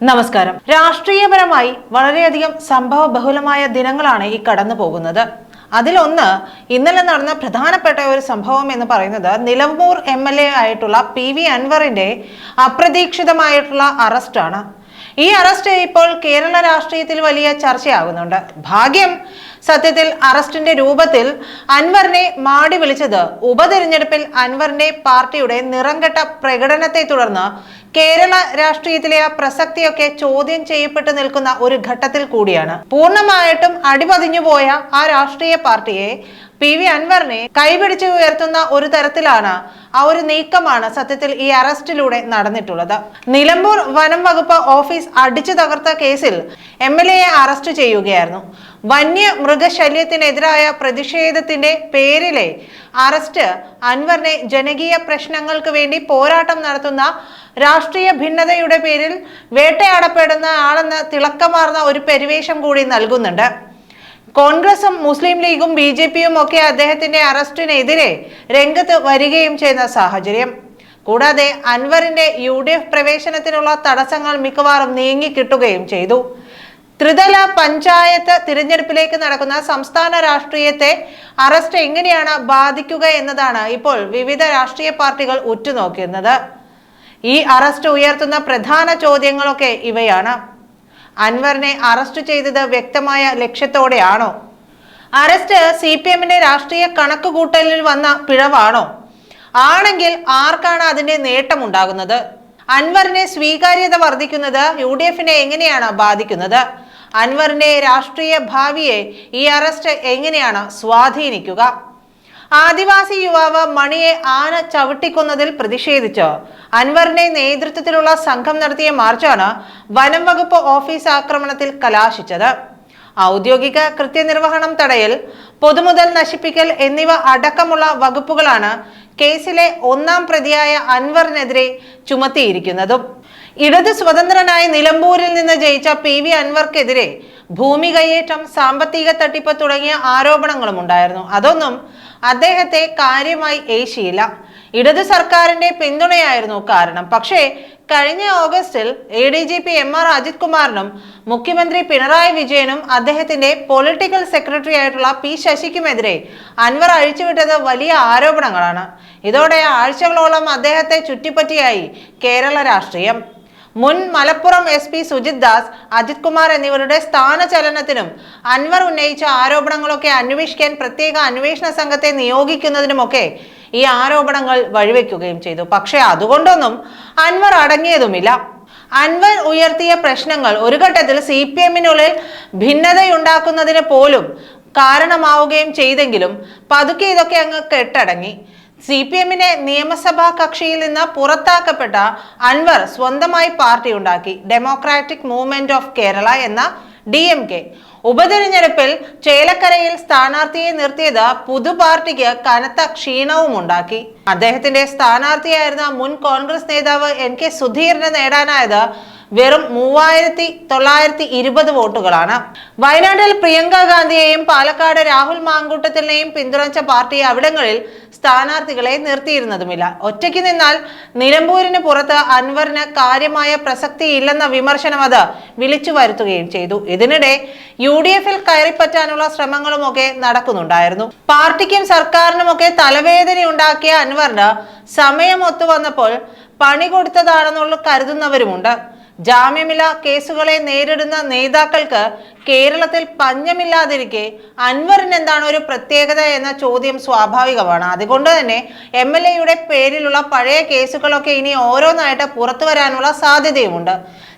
നമസ്കാരം. രാഷ്ട്രീയപരമായി വളരെയധികം സംഭവ ബഹുലമായ ദിനങ്ങളാണ് ഈ കടന്നു പോകുന്നത്. അതിലൊന്ന് ഇന്നലെ നടന്ന പ്രധാനപ്പെട്ട ഒരു സംഭവം എന്ന് പറയുന്നത് നിലമ്പൂർ എം എൽ എ ആയിട്ടുള്ള പി വി അൻവറിന്റെ അപ്രതീക്ഷിതമായിട്ടുള്ള അറസ്റ്റാണ്. ഈ അറസ്റ്റ് ഇപ്പോൾ കേരള രാഷ്ട്രീയത്തിൽ വലിയ ചർച്ചയാകുന്നുണ്ട്. ഭാഗ്യം സത്യത്തിൽ അറസ്റ്റിന്റെ രൂപത്തിൽ അൻവറിനെ മാടി വിളിച്ചത് ഉപതെരഞ്ഞെടുപ്പിൽ അൻവറിന്റെ പാർട്ടിയുടെ നിറംകെട്ട പ്രകടനത്തെ തുടർന്ന് കേരള രാഷ്ട്രീയത്തിലെ പ്രസക്തിയൊക്കെ ചോദ്യം ചെയ്യപ്പെട്ടു നിൽക്കുന്ന ഒരു ഘട്ടത്തിൽ കൂടിയാണ്. പൂർണമായിട്ടും അടിപതിഞ്ഞുപോയ ആ രാഷ്ട്രീയ പാർട്ടിയെ പി വി അൻവറിനെ കൈപിടിച്ച് ഉയർത്തുന്ന ഒരു തരത്തിലാണ് ആ ഒരു നീക്കമാണ് സത്യത്തിൽ ഈ അറസ്റ്റിലൂടെ നടന്നിട്ടുള്ളത്. നിലമ്പൂർ വനം വകുപ്പ് ഓഫീസ് അടിച്ചു തകർത്ത കേസിൽ എം എൽ എയെ അറസ്റ്റ് ചെയ്യുകയായിരുന്നു. വന്യ മൃഗശല്യത്തിനെതിരായ പ്രതിഷേധത്തിന്റെ പേരിലെ അറസ്റ്റ് അൻവറിനെ ജനകീയ പ്രശ്നങ്ങൾക്ക് വേണ്ടി പോരാട്ടം നടത്തുന്ന രാഷ്ട്രീയ ഭിന്നതയുടെ പേരിൽ വേട്ടയാടപ്പെടുന്ന ആളെന്ന് തിളക്കമാർന്ന ഒരു പരിവേഷം കൂടി നൽകുന്നുണ്ട്. കോൺഗ്രസും മുസ്ലിം ലീഗും ബി ജെ പിയും ഒക്കെ അദ്ദേഹത്തിന്റെ അറസ്റ്റിനെതിരെ രംഗത്ത് വരികയും ചെയ്യുന്ന സാഹചര്യം. കൂടാതെ അൻവറിന്റെ യു ഡി എഫ് പ്രവേശനത്തിനുള്ള തടസ്സങ്ങൾ മിക്കവാറും നീങ്ങിക്കിട്ടുകയും ചെയ്തു. ത്രിതല പഞ്ചായത്ത് തിരഞ്ഞെടുപ്പിലേക്ക് നടക്കുന്ന സംസ്ഥാന രാഷ്ട്രീയത്തെ അറസ്റ്റ് എങ്ങനെയാണ് ബാധിക്കുക എന്നതാണ് ഇപ്പോൾ വിവിധ രാഷ്ട്രീയ പാർട്ടികൾ ഉറ്റുനോക്കുന്നത്. ഈ അറസ്റ്റ് ഉയർത്തുന്ന പ്രധാന ചോദ്യങ്ങളൊക്കെ ഇവയാണ്. അൻവറിനെ അറസ്റ്റ് ചെയ്തത് വ്യക്തമായ ലക്ഷ്യത്തോടെയാണോ? അറസ്റ്റ് സി പി എമ്മിന്റെ രാഷ്ട്രീയ കണക്കുകൂട്ടലിൽ വന്ന പിഴവാണോ? ആണെങ്കിൽ ആർക്കാണ് അതിന്റെ നേട്ടമുണ്ടാകുന്നത്? അൻവറിന്റെ സ്വീകാര്യത വർദ്ധിക്കുന്നത് യു ഡി എഫിനെ എങ്ങനെയാണ് ബാധിക്കുന്നത്? അൻവറിന്റെ രാഷ്ട്രീയ ഭാവിയെ ഈ അറസ്റ്റ് എങ്ങനെയാണ് സ്വാധീനിക്കുക? ആദിവാസി യുവാവ് മണിയെ ആന ചവിട്ടിക്കൊന്നതിൽ പ്രതിഷേധിച്ച്. അൻവറിന്റെ നേതൃത്വത്തിലുള്ള സംഘം നടത്തിയ മാർച്ചാണ് വനം വകുപ്പ് ഓഫീസ് ആക്രമണത്തിൽ കലാശിച്ചത്. ഔദ്യോഗിക കൃത്യനിർവഹണം തടയൽ പൊതുമുതൽ നശിപ്പിക്കൽ എന്നിവ അടക്കമുള്ള വകുപ്പുകളാണ് കേസിലെ ഒന്നാം പ്രതിയായ അൻവറിനെതിരെ ചുമത്തിയിരിക്കുന്നതും. ഇടത് സ്വതന്ത്രനായ നിലമ്പൂരിൽ നിന്ന് ജയിച്ച പി വി അൻവർക്കെതിരെ ഭൂമി കയ്യേറ്റം സാമ്പത്തിക തട്ടിപ്പ് തുടങ്ങിയ ആരോപണങ്ങളും ഉണ്ടായിരുന്നു. അതൊന്നും അദ്ദേഹത്തെ കാര്യമായി ഏശിയില്ല. ഇടതു സർക്കാരിന്റെ പിന്തുണയായിരുന്നു കാരണം. പക്ഷേ കഴിഞ്ഞ ഓഗസ്റ്റിൽ A D G P M R Ajith കുമാറിനും മുഖ്യമന്ത്രി പിണറായി വിജയനും അദ്ദേഹത്തിന്റെ പൊളിറ്റിക്കൽ സെക്രട്ടറി ആയിട്ടുള്ള പി ശശിക്കുമെതിരെ അൻവർ അഴിച്ചുവിട്ടത് വലിയ ആരോപണങ്ങളാണ്. ഇതോടെ ആഴ്ചകളോളം അദ്ദേഹത്തെ ചുറ്റിപ്പറ്റിയായി കേരള രാഷ്ട്രീയം. മുൻ മലപ്പുറം എസ് പി സുജിത് ദാസ് അജിത് കുമാർ എന്നിവരുടെ സ്ഥാനചലനത്തിനും അൻവർ ഉന്നയിച്ച ആരോപണങ്ങളൊക്കെ അന്വേഷിക്കാൻ പ്രത്യേക അന്വേഷണ സംഘത്തെ നിയോഗിക്കുന്നതിനുമൊക്കെ ഈ ആരോപണങ്ങൾ വഴിവെക്കുകയും ചെയ്തു. പക്ഷേ അതുകൊണ്ടൊന്നും അൻവർ അടങ്ങിയതുമില്ല. അൻവർ ഉയർത്തിയ പ്രശ്നങ്ങൾ ഒരു ഘട്ടത്തിൽ സി പി എമ്മിനുള്ളിൽ ഭിന്നതയുണ്ടാക്കുന്നതിന് പോലും കാരണമാവുകയും ചെയ്തെങ്കിലും പതുക്കെ ഇതൊക്കെ അങ്ങ് കെട്ടടങ്ങി. സി പി എമ്മിനെ നിയമസഭാ കക്ഷിയിൽ നിന്ന് പുറത്താക്കപ്പെട്ട അൻവർ സ്വന്തമായി പാർട്ടി ഉണ്ടാക്കി. ഡെമോക്രാറ്റിക് മൂവ്മെന്റ് ഓഫ് കേരള എന്ന ഡി എം കെ ഉപതെരഞ്ഞെടുപ്പിൽ ചേലക്കരയിൽ സ്ഥാനാർത്ഥിയെ നിർത്തിയത് പുതു പാർട്ടിക്ക് കനത്ത ക്ഷീണവും ഉണ്ടാക്കി. അദ്ദേഹത്തിന്റെ സ്ഥാനാർത്ഥിയായിരുന്ന മുൻ കോൺഗ്രസ് നേതാവ് എൻ കെ സുധീറിന് നേടാനായത് വെറും മൂവായിരത്തി തൊള്ളായിരത്തി ഇരുപത് വോട്ടുകളാണ്. വയനാട്ടിൽ പ്രിയങ്ക ഗാന്ധിയെയും പാലക്കാട് രാഹുൽ മാങ്കൂട്ടത്തിനെയും പിന്തുണച്ച പാർട്ടി അവിടങ്ങളിൽ സ്ഥാനാർത്ഥികളെ നിർത്തിയിരുന്നതുമില്ല. ഒറ്റയ്ക്ക് നിന്നാൽ നിലമ്പൂരിന് പുറത്ത് അൻവറിന് കാര്യമായ പ്രസക്തിയില്ലെന്ന വിമർശനം അത് വിളിച്ചു വരുത്തുകയും ചെയ്തു. ഇതിനിടെ യു ഡി എഫിൽ കയറിപ്പറ്റാനുള്ള ശ്രമങ്ങളുമൊക്കെ നടക്കുന്നുണ്ടായിരുന്നു. പാർട്ടിക്കും സർക്കാരിനുമൊക്കെ തലവേദന ഉണ്ടാക്കിയ അൻവറിന് സമയം ഒത്തുവന്നപ്പോൾ പണി കൊടുത്തതാണെന്നുള്ള കരുതുന്നവരുമുണ്ട്. ജാമ്യമില്ല കേസുകളെ നേരിടുന്ന നേതാക്കൾക്ക് കേരളത്തിൽ പഞ്ഞമില്ലാതിരിക്കെ അൻവറിന് എന്താണ് ഒരു പ്രത്യേകത എന്ന ചോദ്യം സ്വാഭാവികമാണ്. അതുകൊണ്ട് തന്നെ എം എൽ എയുടെ പേരിലുള്ള പഴയ കേസുകളൊക്കെ ഇനി ഓരോന്നായിട്ട് പുറത്തു വരാനുള്ള സാധ്യതയുമുണ്ട്.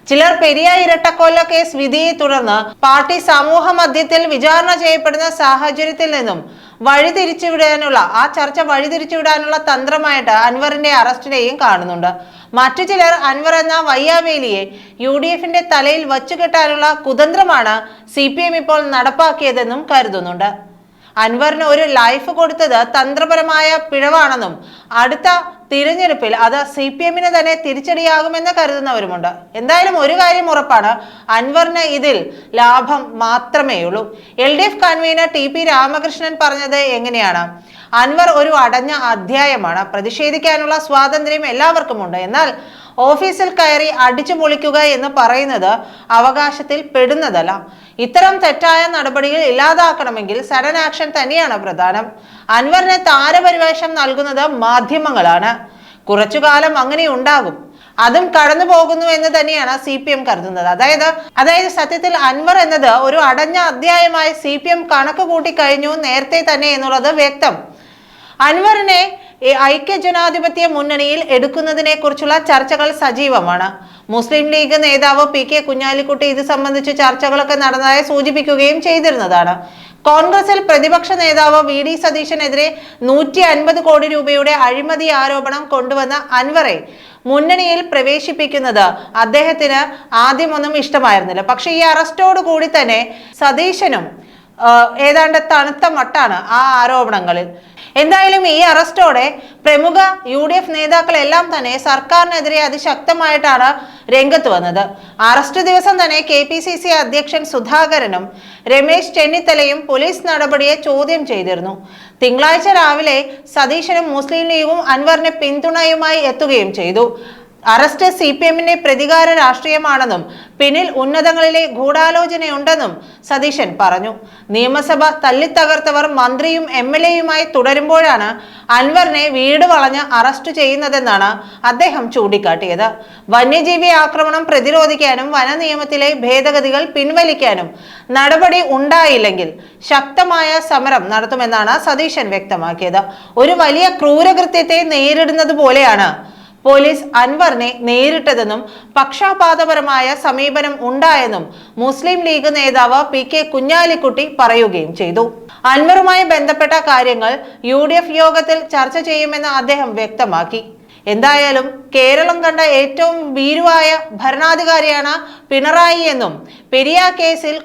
ചിലർ പെരിയ ഇരട്ടക്കൊല്ല കേസ് വിധിയെ തുടർന്ന് പാർട്ടി സമൂഹ മധ്യത്തിൽ വിചാരണ ചെയ്യപ്പെടുന്ന സാഹചര്യത്തിൽ നിന്നും വഴിതിരിച്ചുവിടാനുള്ള ആ ചർച്ച വഴിതിരിച്ചുവിടാനുള്ള തന്ത്രമായിട്ട് അൻവറിന്റെ അറസ്റ്റിനെയും കാണുന്നുണ്ട്. മറ്റു ചിലർ അൻവർ എന്ന വയ്യാവേലിയെ യു ഡി എഫിന്റെ തലയിൽ വച്ചുകെട്ടാനുള്ള കുതന്ത്രമാണ് സി പി എം ഇപ്പോൾ നടപ്പാക്കിയതെന്നും കരുതുന്നുണ്ട്. അൻവറിന് ഒരു ലൈഫ് കൊടുത്തത് തന്ത്രപരമായ പിഴവാണെന്നും അടുത്ത തിരഞ്ഞെടുപ്പിൽ അത് സി പി എമ്മിന് തന്നെ തിരിച്ചടിയാകുമെന്ന് കരുതുന്നവരുമുണ്ട്. എന്തായാലും ഒരു കാര്യം ഉറപ്പാണ് അൻവറിന് ഇതിൽ ലാഭം മാത്രമേ ഉള്ളൂ L D F convener T P Ramakrishnan പറഞ്ഞത് എങ്ങനെയാണ്? അൻവർ ഒരു അടഞ്ഞ അധ്യായമാണ്. പ്രതിഷേധിക്കാനുള്ള സ്വാതന്ത്ര്യം എല്ലാവർക്കുമുണ്ട്. എന്നാൽ ഓഫീസിൽ കയറി അടിച്ചു പൊളിക്കുക എന്ന് പറയുന്നത് അവകാശത്തിൽ പെടുന്നതല്ല. ഇത്തരം തെറ്റായ നടപടികൾ ഇല്ലാതാക്കണമെങ്കിൽ സഡൻ ആക്ഷൻ തന്നെയാണ് പ്രധാനം. അൻവറിന് താരപരിവേഷം നൽകുന്നത് മാധ്യമങ്ങളാണ്. കുറച്ചു കാലം അങ്ങനെ ഉണ്ടാകും. അതും കടന്നു പോകുന്നു എന്ന് തന്നെയാണ് സി പി എം കരുതുന്നത്. അതായത് അതായത് സത്യത്തിൽ അൻവർ എന്നത് ഒരു അടഞ്ഞ അധ്യായമായി സി പി എം കണക്ക് കൂട്ടി കഴിഞ്ഞു നേരത്തെ തന്നെ എന്നുള്ളത് വ്യക്തം. അൻവറിനെ ഐക്യ ജനാധിപത്യ മുന്നണിയിൽ എടുക്കുന്നതിനെ കുറിച്ചുള്ള ചർച്ചകൾ സജീവമാണ്. മുസ്ലിം ലീഗ് നേതാവ് പി കെ കുഞ്ഞാലിക്കുട്ടി ഇത് സംബന്ധിച്ച് ചർച്ചകളൊക്കെ നടന്നതായി സൂചിപ്പിക്കുകയും ചെയ്തിരുന്നതാണ്. കോൺഗ്രസിൽ പ്രതിപക്ഷ നേതാവ് വി ഡി സതീശനെതിരെ നൂറ്റി അൻപത് കോടി രൂപയുടെ അഴിമതി ആരോപണം കൊണ്ടുവന്ന അൻവറെ മുന്നണിയിൽ പ്രവേശിപ്പിക്കുന്നത് അദ്ദേഹത്തിന് ആദ്യമൊന്നും ഇഷ്ടമായിരുന്നില്ല. പക്ഷേ ഈ അറസ്റ്റോട് കൂടി തന്നെ സതീശനും ഏതാണ്ട് തണുത്ത മട്ടാണ് ആ ആരോപണങ്ങളിൽ. എന്തായാലും ഈ അറസ്റ്റോടെ പ്രമുഖ യു ഡി എഫ് നേതാക്കളെല്ലാം തന്നെ സർക്കാരിനെതിരെ അതിശക്തമായിട്ടാണ് രംഗത്ത് വന്നത്. അറസ്റ്റ് ദിവസം തന്നെ കെ പി സി സി അധ്യക്ഷൻ സുധാകരനും രമേശ് ചെന്നിത്തലയും പോലീസ് നടപടിയെ ചോദ്യം ചെയ്തിരുന്നു. തിങ്കളാഴ്ച രാവിലെ സതീശനും മുസ്ലിം ലീഗും അൻവറിന് പിന്തുണയുമായി എത്തുകയും ചെയ്തു. അറസ്റ്റ് സി പി എമ്മിന്റെ പ്രതികാര രാഷ്ട്രീയമാണെന്നും പിന്നിൽ ഉന്നതങ്ങളിലെ ഗൂഢാലോചനയുണ്ടെന്നും സതീശൻ പറഞ്ഞു. നിയമസഭ തല്ലിത്തകർത്തവർ മന്ത്രിയും എം എൽ എയുമായി തുടരുമ്പോഴാണ് അൻവറിനെ വീട് വളഞ്ഞ് അറസ്റ്റ് ചെയ്യുന്നതെന്നാണ് അദ്ദേഹം ചൂണ്ടിക്കാട്ടിയത്. വന്യജീവി ആക്രമണം പ്രതിരോധിക്കാനും വന നിയമത്തിലെ ഭേദഗതികൾ പിൻവലിക്കാനും നടപടി ഉണ്ടായില്ലെങ്കിൽ ശക്തമായ സമരം നടത്തുമെന്നാണ് സതീശൻ വ്യക്തമാക്കിയത്. ഒരു വലിയ ക്രൂരകൃത്യത്തെ നേരിടുന്നത് പോലെയാണ് പോലീസ് അൻവറിനെ നേരിട്ടതെന്നും പക്ഷാപാതപരമായ സമീപനം ഉണ്ടായെന്നും മുസ്ലിം ലീഗ് നേതാവ് പി കെ കുഞ്ഞാലിക്കുട്ടി പറയുകയും ചെയ്തു. അൻവറുമായി ബന്ധപ്പെട്ട കാര്യങ്ങൾ യു യോഗത്തിൽ ചർച്ച ചെയ്യുമെന്ന് അദ്ദേഹം വ്യക്തമാക്കി. എന്തായാലും കേരളം കണ്ട ഏറ്റവും ഭീരുവായ ഭരണാധികാരിയാണ് പിണറായി എന്നും പെരിയ കേസിൽ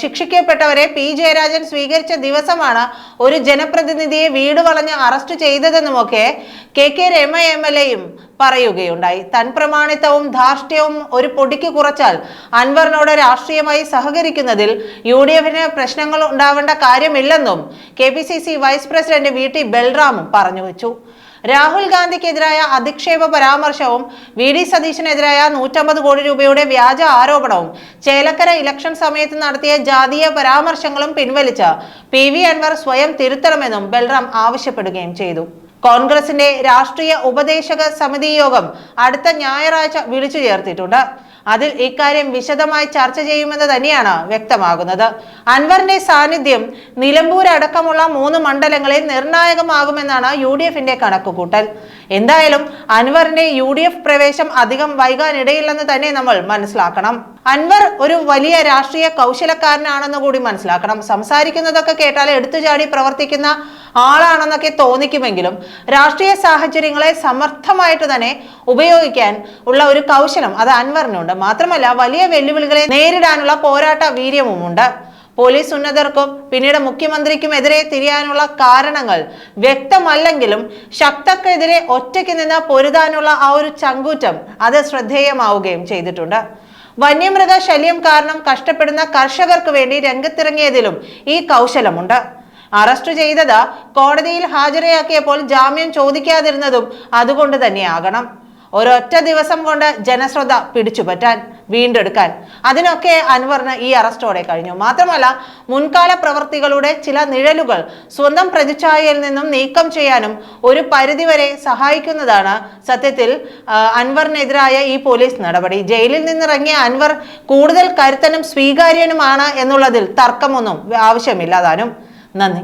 ശിക്ഷിക്കപ്പെട്ടവരെ പി ജയരാജൻ സ്വീകരിച്ച ദിവസമാണ് ഒരു ജനപ്രതിനിധിയെ വീട് വളഞ്ഞ് arrest ചെയ്തതെന്നുമൊക്കെ K K Rema M L എയും പറയുകയുണ്ടായി. തൻ പ്രമാണിത്വവും ധാർഷ്ട്യവും ഒരു പൊടിക്ക് കുറച്ചാൽ അൻവറിനോട് രാഷ്ട്രീയമായി സഹകരിക്കുന്നതിൽ യു ഡി എഫിന് പ്രശ്നങ്ങൾ ഉണ്ടാവേണ്ട കാര്യമില്ലെന്നും K P C C vice president V T ബൽറാമും പറഞ്ഞു വെച്ചു. രാഹുൽ ഗാന്ധിക്കെതിരായ അധിക്ഷേപ പരാമർശവും വി ഡി സതീശനെതിരായ നൂറ്റമ്പത് കോടി രൂപയുടെ വ്യാജ ആരോപണവും ചേലക്കര ഇലക്ഷൻ സമയത്ത് നടത്തിയ ജാതീയ പരാമർശങ്ങളും പിൻവലിച്ച് പി വി അൻവർ സ്വയം തിരുത്തണമെന്നും ബൽറാം ആവശ്യപ്പെടുകയും ചെയ്തു. കോൺഗ്രസിന്റെ രാഷ്ട്രീയ ഉപദേശക സമിതി യോഗം അടുത്ത ഞായറാഴ്ച വിളിച്ചു ചേർത്തിട്ടുണ്ട്. അതിൽ ഇക്കാര്യം വിശദമായി ചർച്ച ചെയ്യുമെന്ന് തന്നെയാണ് വ്യക്തമാകുന്നത്. അൻവറിന്റെ സാന്നിധ്യം നിലമ്പൂർ അടക്കമുള്ള മൂന്ന് മണ്ഡലങ്ങളിൽ നിർണായകമാകുമെന്നാണ് യു ഡി എഫിന്റെ കണക്കുകൂട്ടൽ. എന്തായാലും അൻവറിന്റെ യു ഡി എഫ് പ്രവേശം അധികം വൈകാനിടയില്ലെന്ന് തന്നെ നമ്മൾ മനസ്സിലാക്കണം. അൻവർ ഒരു വലിയ രാഷ്ട്രീയ കൗശലക്കാരനാണെന്ന് കൂടി മനസ്സിലാക്കണം. സംസാരിക്കുന്നതൊക്കെ കേട്ടാൽ എടുത്തുചാടി പ്രവർത്തിക്കുന്ന ആളാണെന്നൊക്കെ തോന്നിക്കുമെങ്കിലും രാഷ്ട്രീയ സാഹചര്യങ്ങളെ സമർത്ഥമായിട്ട് തന്നെ ഉപയോഗിക്കാൻ ഉള്ള ഒരു കൗശലം അത് അൻവറിനുണ്ട്. മാത്രമല്ല വലിയ വെല്ലുവിളികളെ നേരിടാനുള്ള പോരാട്ട വീര്യവുമുണ്ട്. പോലീസ് ഉന്നതർക്കും പിന്നീട് മുഖ്യമന്ത്രിക്കും എതിരെ തിരിയാനുള്ള കാരണങ്ങൾ വ്യക്തമല്ലെങ്കിലും ശക്തക്കെതിരെ ഒറ്റയ്ക്ക് നിന്ന് പൊരുതാനുള്ള ആ ഒരു ചങ്കൂറ്റം അത് ശ്രദ്ധേയമാവുകയും ചെയ്തിട്ടുണ്ട്. വന്യമൃഗ ശല്യം കാരണം കഷ്ടപ്പെടുന്ന കർഷകർക്ക് വേണ്ടി രംഗത്തിറങ്ങിയതിലും ഈ കൗശലമുണ്ട്. അറസ്റ്റ് ചെയ്തത് കോടതിയിൽ ഹാജരയാക്കിയപ്പോൾ ജാമ്യം ചോദിക്കാതിരുന്നതും അതുകൊണ്ട് തന്നെയാകണം. ഒരൊറ്റ ദിവസം കൊണ്ട് ജനശ്രദ്ധ പിടിച്ചുപറ്റാൻ വീണ്ടെടുക്കാൻ. അതിനൊക്കെ അൻവറിന് ഈ അറസ്റ്റോടെ കഴിഞ്ഞു. മാത്രമല്ല മുൻകാല പ്രവർത്തികളുടെ ചില നിഴലുകൾ സ്വന്തം പ്രതിച്ഛായയിൽ നിന്നും നീക്കം ചെയ്യാനും ഒരു പരിധിവരെ സഹായിക്കുന്നതാണ് സത്യത്തിൽ അൻവറിനെതിരായ ഈ പോലീസ് നടപടി. ജയിലിൽ നിന്നിറങ്ങിയ അൻവർ കൂടുതൽ കരുത്തനും സ്വീകാര്യനുമാണ് എന്നുള്ളതിൽ തർക്കമൊന്നും ആവശ്യമില്ലാതാനും. നന്ദി.